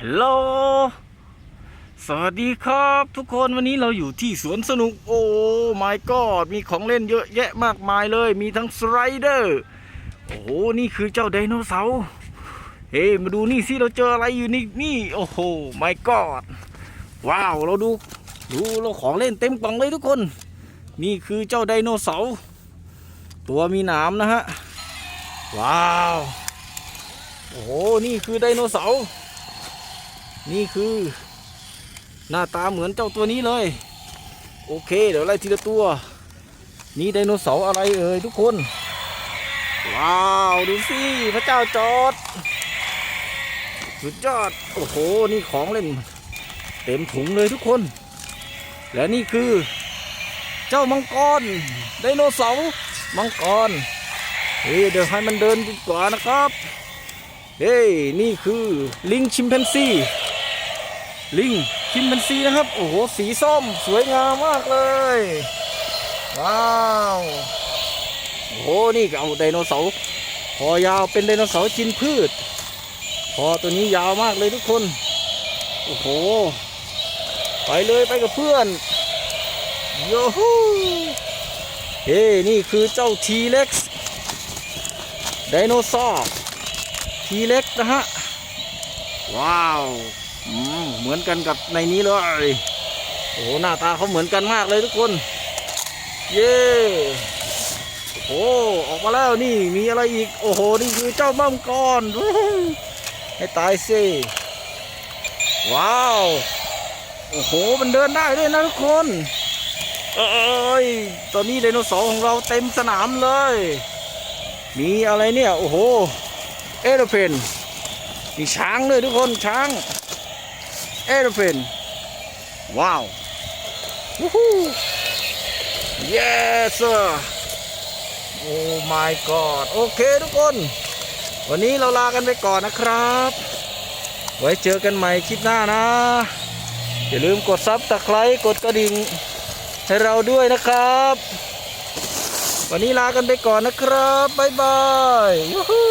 ฮัลโหล สวัสดีครับทุกคนวันนี้เราอยู่ที่สวนสนุก โอ้ my god มีของเล่นเยอะแยะมากมายเลย มีทั้งสไลเดอร์ โอ้โห นี่คือเจ้าไดโนเสาร์ เฮ้ มาดูนี่สิ เราเจออะไรอยู่นี่ นี่ โอ้โห my god ว้าว เราดู ดูเราของเล่นเต็มกล่องเลยทุกคน นี่คือเจ้าไดโนเสาร์ ตัวมีหนามนะฮะ ว้าว โอ้โห นี่คือไดโนเสาร์ นี่คือ หน้าตาเหมือนเจ้าตัวนี้เลย โอเค เดี๋ยวไล่ทีละตัว นี่ไดโนเสาร์อะไรเอ่ยทุกคน ว้าว ดูสิ พระเจ้าจอด สุดยอด โอ้โห นี่ของเล่น เต็มถุงเลยทุกคน และนี่คือ เจ้ามังกรไดโนเสาร์มังกรเฮ้ยเดี๋ยวให้มันเดินดีกว่านะครับ เฮ้ยนี่คือลิงชิมแปนซี ลิงชิมแปนซีนะครับ โอ้โห สีส้มสวยงามมากเลย ว้าวโอ้โหนี่ก็เอาไดโนเสาร์คอยาวเป็นไดโนเสาร์กินพืชคอตัวนี้ยาวมากเลยทุกคน โอ้โห ไปเลยไปกับเพื่อนโยฮูเฮ้นี่คือเจ้าทีเล็กซ์ไดโนเสาร์ทีเล็กนะฮะ ว้าว เหมือนกันกับในนี้เลย โอ้โหหน้าตาเขาเหมือนกันมากเลยทุกคน เย้โอ้โหออกมาแล้วนี่มีอะไรอีก โอ้โห นี่คือเจ้ามังกรให้ตายสิว้าว โอ้โห มันเดินได้ด้วยนะทุกคน เอ้ย ตอนนี้ไดโนเสาร์ของเราเต็มสนามเลย มีอะไรเนี่ย โอ้โห เอโรเพนมีช้างเลยทุกคนช้าง เอโรเพนว้าววู้ฮู้ yes sir โอ้ my god โอเคทุกคน วันนี้เราลากันไปก่อนนะครับ ไว้เจอกันใหม่คลิปหน้านะ อย่าลืมกดซับตะไคร้กดกระดิ่งให้เราด้วยนะครับ วันนี้ลากันไปก่อนนะครับ บ๊ายบายยูฮู